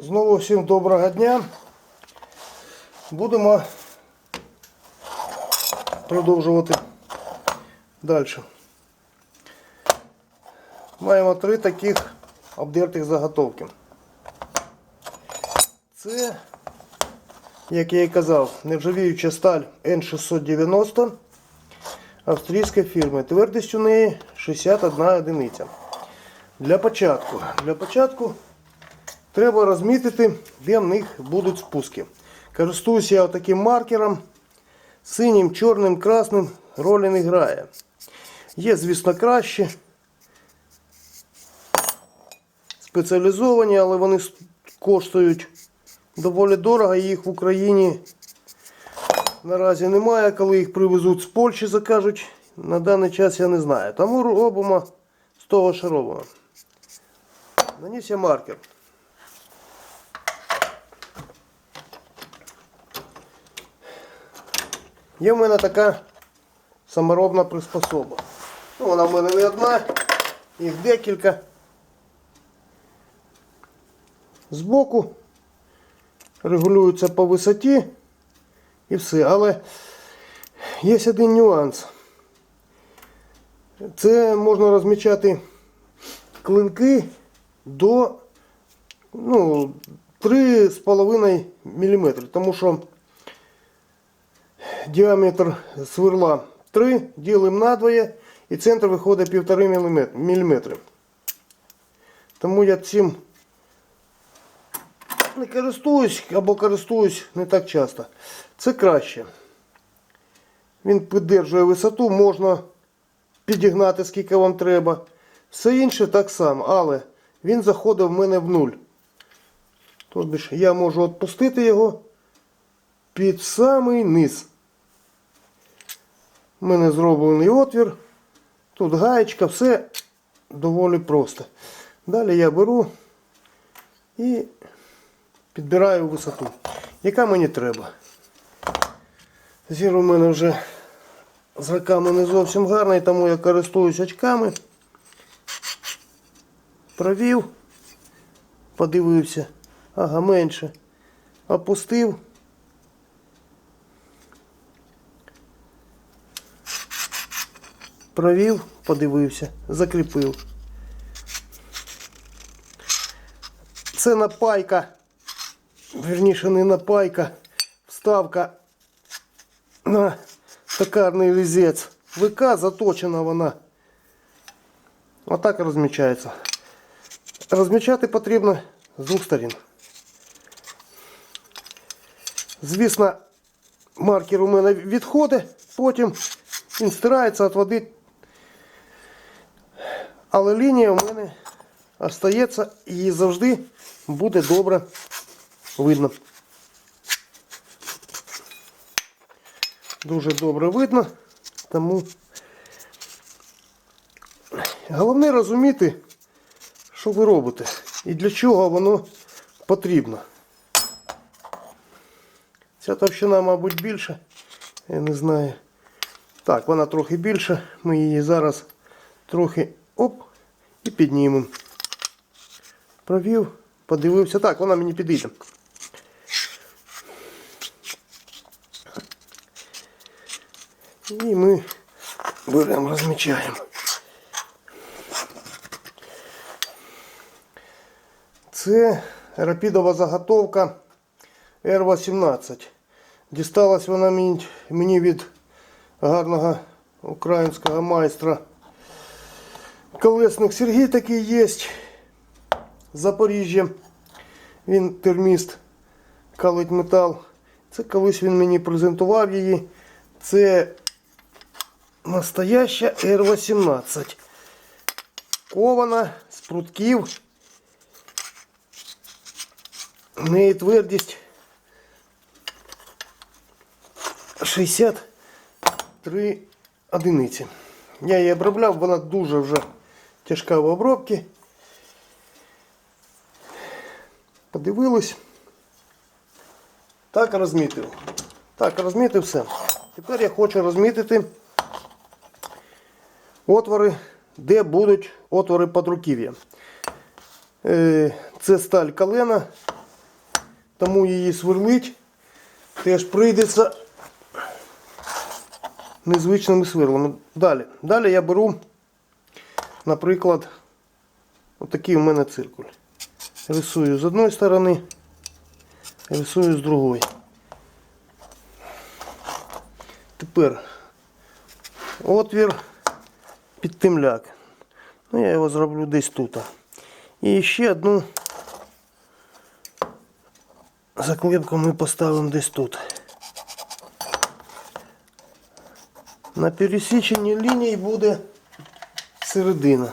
Знову всім доброго дня. Будемо продовжувати далі. Маємо три таких обдертих заготовки. Це, як я і казав, нержавіюча сталь N690 австрійської фірми. Твердість у неї 61 одиниця. Для початку. Для початку треба розмітити, де в них будуть спуски. Користуюся я таким маркером. Синім, чорним, красним ролі не грає. Є, звісно, краще. Спеціалізовані, але вони коштують доволі дорого. Їх в Україні наразі немає. Коли їх привезуть з Польщі, закажуть. На даний час я не знаю. Тому робимо з того, що робимо. Наніс я маркер. Є в мене така саморобна приспособа. Ну, вона в мене не одна, їх декілька. Збоку регулюється по висоті і все. Але є один нюанс. Це можна розмічати клинки до ну, 3,5 мм. Тому що діаметр сверла 3, ділимо надвоє і центр виходить 1,5 мм. Тому я цим не користуюсь або користуюсь не так часто. Це краще. Він піддержує висоту, можна підігнати скільки вам треба. Все інше так само, але він заходить в мене в нуль. Тобто я можу відпустити його під самий низ. У мене зроблений отвір. Тут гаєчка, все доволі просто. Далі я беру і підбираю висоту, яка мені треба. Зір у мене вже з роками не зовсім гарний, тому я користуюсь очками. Провів, подивився, ага, менше. Опустив. Провів, подивився, закріпив. Це напайка, верніше не напайка, вставка на токарний різець. ВК заточена вона. Отак розмічається. Розмічати потрібно з двох сторін. Звісно, маркер у мене відходить, потім він стирається від води. Але лінія у мене остається і завжди буде добре видно. Дуже добре видно, тому головне розуміти, що ви робите і для чого воно потрібно. Ця товщина, мабуть, більша. Я не знаю. Так, вона трохи більша. Ми її зараз трохи оп і піднімемо. Провів, подивився. Так, вона мені підійде. І ми беремо, розмічаємо. Це рапідова заготовка R18. Дісталась вона мені, від гарного українського майстра. Колесник Сергій такий є. Запоріжжя. Він терміст калить метал. Це колись він мені презентував її. Це настояща R18. Кована з прутків. В неї твердість 63 одиниці. Я її обробляв, вона дуже вже тяжка в обробці. Подивились. Так розмітив. Так, розмітив все. Тепер я хочу розмітити отвори, де будуть отвори подруків'я. Е, Це сталь калена тому її сверлить теж прийдеться незвичними сверлами. Далі. Далі я беру, наприклад, отакий у мене циркуль. Рисую з одної сторони, рисую з другої. Тепер отвір під темляк. Ну, я його зроблю десь тут. І ще одну заклепку ми поставимо десь тут. На пересіченні ліній буде середина.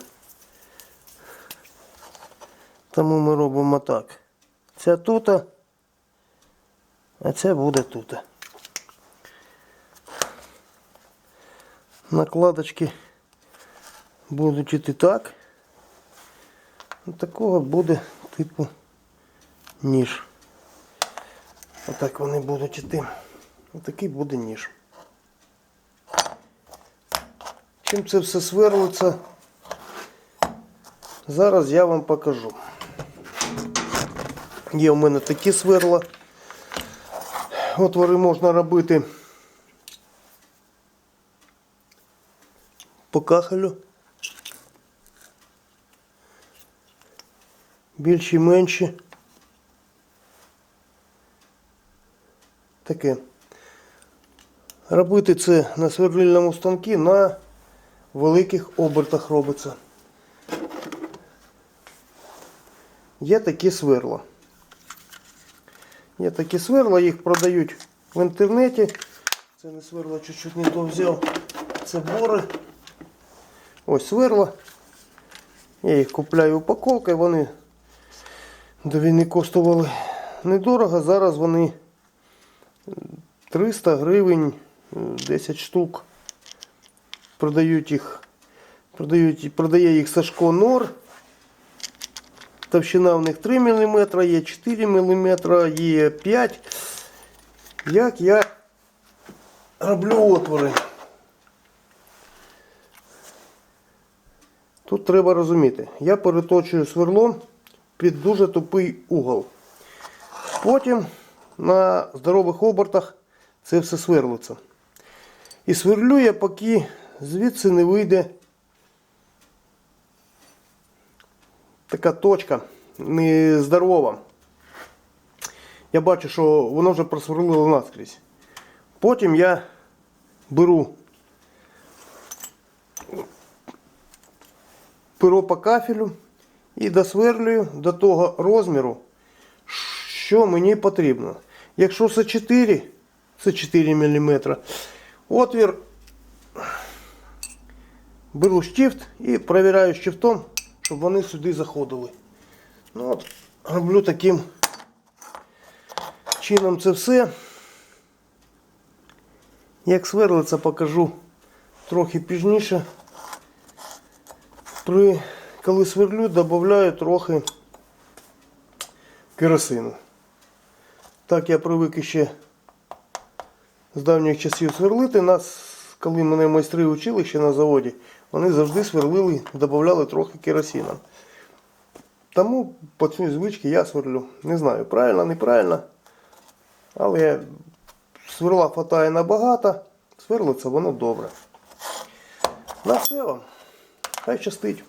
Тому ми робимо так. Ця тут, а ця буде тут. Накладочки будуть іти так. Такого буде типу ніж. Отак вони будуть іти. Отакий буде ніж. Чим це все сверлиться, зараз я вам покажу. Є у мене такі сверла. Отвори можна робити по кахелю. Більші, менші. Таке. Робити це на сверлильному станку на великих обертах робиться. Є такі сверла. Є такі сверла, їх продають в інтернеті. Це не сверла, чуть-чуть не то взяв. Це бори. Ось сверла. Я їх купляю упаковкою, вони до війни коштували недорого. Зараз вони 300 гривень, е, 10 штук. Продають їх, продають, продає їх Сашко Нор. Товщина в них 3 мм, є 4 мм, є 5 Як я роблю отвори. Тут треба розуміти, я переточую сверлом під дуже тупий угол. Потім на здорових обертах це все сверлиться. І сверлю я, поки звідси не вийде така точка нездорова. Я бачу, що воно вже просверлило наскрізь. Потім я беру перо по кафелю і досверлюю до того розміру, що мені потрібно. Якщо це 4, це 4 мм. Отвір беру штифт і перевіряю штифтом, щоб вони сюди заходили. Ну от, роблю таким чином це все. Як сверлиться, покажу трохи пізніше. При, коли сверлю, додаю трохи керосину. Так я привик ще з давніх часів сверлити. Нас, коли мене майстри учили ще на заводі, вони завжди сверлили, додавали трохи керосина. Тому по цій звичці я сверлю. Не знаю, правильно, неправильно. Але сверла хватає набагато, сверлиться воно добре. На все вам. Хай щастить.